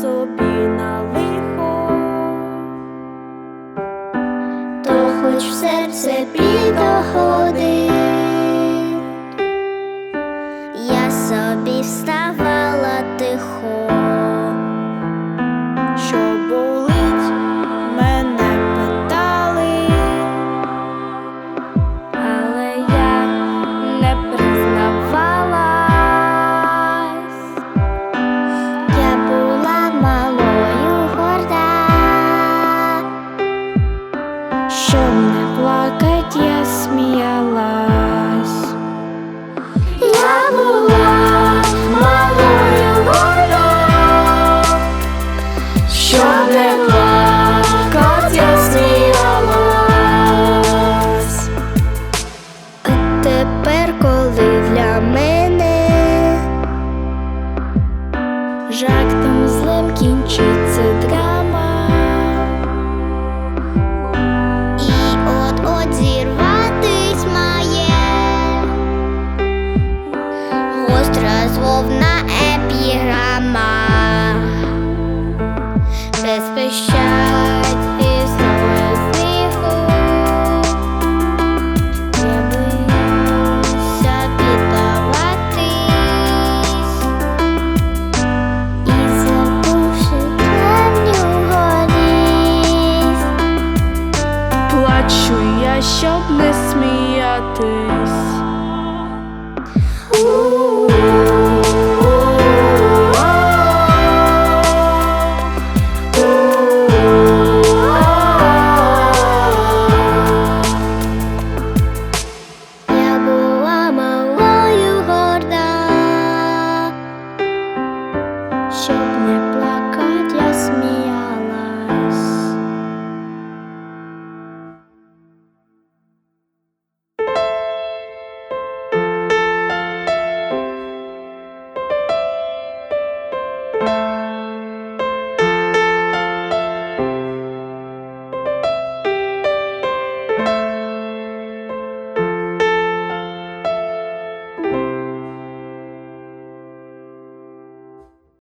собі на лихо, то хоч в серце підоходи, я собі встав. Жактом злим кінчиться драм. хочу я, щоб не сміятись.